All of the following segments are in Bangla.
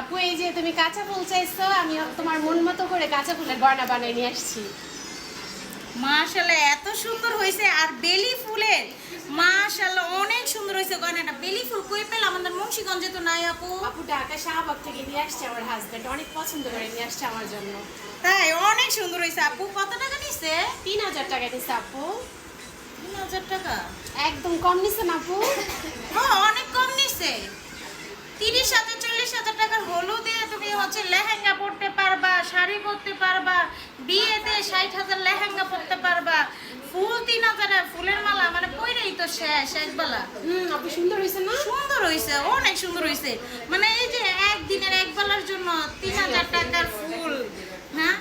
আপু এই যে তুমি কাঁচা ফুল চাইছো আমি তোমার মন মতো করে কাঁচা ফুলের গয়না বানিয়ে নিয়ে আসছি। মাশাল্লাহ এত সুন্দর হয়েছে আর বেলি ফুলের। মাশাল্লাহ অনেক সুন্দর হয়েছে গয়নাটা। বেলি ফুল কই পেলাম? আমাদের মুন্সিগঞ্জে তো নাই আপু। আপু ঢাকা শাহবাগ থেকে নিয়ে আসছে আমার হাজবেন্ড অনেক পছন্দ করে নিয়ে আসছে আমার জন্য। তাই অনেক সুন্দর হয়েছে আপু। কত টাকা নিছে? তিন হাজার টাকা দিচ্ছে আপু। তিন হাজার টাকা? একদম কম নিচ্ছে না আপু। হ্যাঁ অনেক কম নিছে। তিরিশ হাজার চল্লিশ হাজার হচ্ছে লেহেঙ্গা পরতে পারবা শাড়ি পরতে পারবা বিয়েতে ষাট হাজার লেহেঙ্গা পরতে পারবা ফুল তিন হাজার ফুলের মালা মানে পইরেই তো শেষ একবেলা হুম সুন্দর হয়েছে না? সুন্দর হয়েছে অনেক সুন্দর হয়েছে মানে এই যে একদিনের এক বেলার জন্য তিন হাজার টাকার ফুল হ্যাঁ?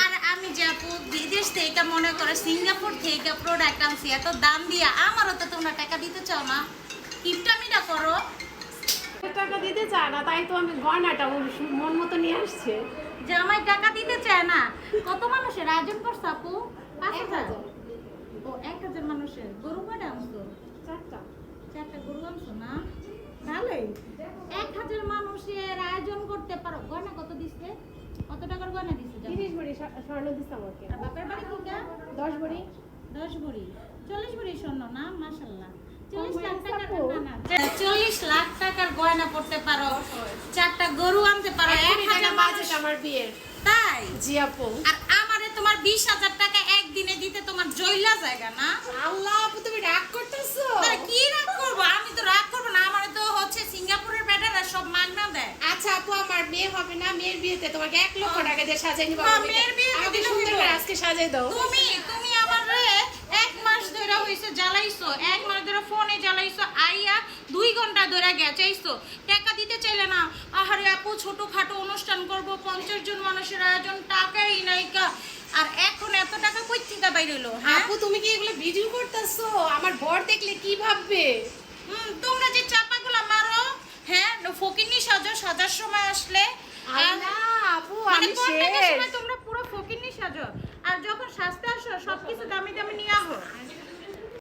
আর আমি যে আপু বিদেশ থেকে মনে করে সিঙ্গাপুর থেকে প্রোডাক্ট আনছি এত দাম দিয়ে আমারও তো তোমরা টাকা দিতে চাও না। কিপটামিটা করো টাকা দিতে চায় না তাই তো আমি গয়নাটা মন মতো নিয়ে আসছে। যে আমায় টাকা দিতে চায় না। কত মানুষের? আয়োজন করছে আপু? পাঁচ হাজার। ও এক হাজার মানুষের। গরু আনছো? চারটা। চারটা গরু আনছো না? ভালোই। এক হাজার মানুষের আয়োজন করতে পারো। গয়না কত দিচ্ছে কত টাকার গয়না দিচ্ছে তিরিশ ভরি স্বর্ণ দিচ্ছে আমাকে। আর বাপের বাড়ি কোনটা? দশ ভরি। দশ ভরি। চল্লিশ ভরি স্বর্ণ না? মাসাল্লাহ চল্লিশ লাখ আপু। না, না, চল্লিশ লাখ গয়না পড়তে পারো চারটা গরু আনতে পারো এক হাজার বাজেট আমার বিয়ের। তাই? জি আপু। আর আমারে তোমার বিশ হাজার টাকা একদিনে দিতে তোমার জইলা জায়গা না? আল্লাহ আপু তুমি রাগ করতেছো? কি রাগ করব? আমি তো রাগ করব না আমার তো হচ্ছে সিঙ্গাপুরের ব্যাটারা সব মাগনা দেয়। আচ্ছা আপু আমার মেয়ে হবে না মেয়ের বিয়েতে তোমাকে এক লক্ষ টাকা দিয়ে সাজাই নিবো হ্যাঁ, মেয়ের আমাকে সুন্দর করে আজকে সাজাই দাও। তুমি তুমি ঘণ্টা ধরে গেছাইছো টাকা দিতে চাইলে না আহারে আপু ছোটখাটো অনুষ্ঠান করব পঞ্চাশ জন মানুষের আয়োজন টাকাই নাইকা আর এখন এত টাকা কই থেকে বাইর হইল হ্যাঁ? আপু তুমি কি এগুলো ভিডিও করতেছো? আমার বর দেখলে কি ভাববে? হুম, তোমরা যে চাপাগুলা মারো হ্যাঁ ফকিনি সাজো সাজার সময় আসলে। আর- আল্লাহ আপু মানে আমি তোমরা পুরো ফকিনি সাজো। আর যখন সাজতে আসো সবকিছু দামি দামি নিয়ে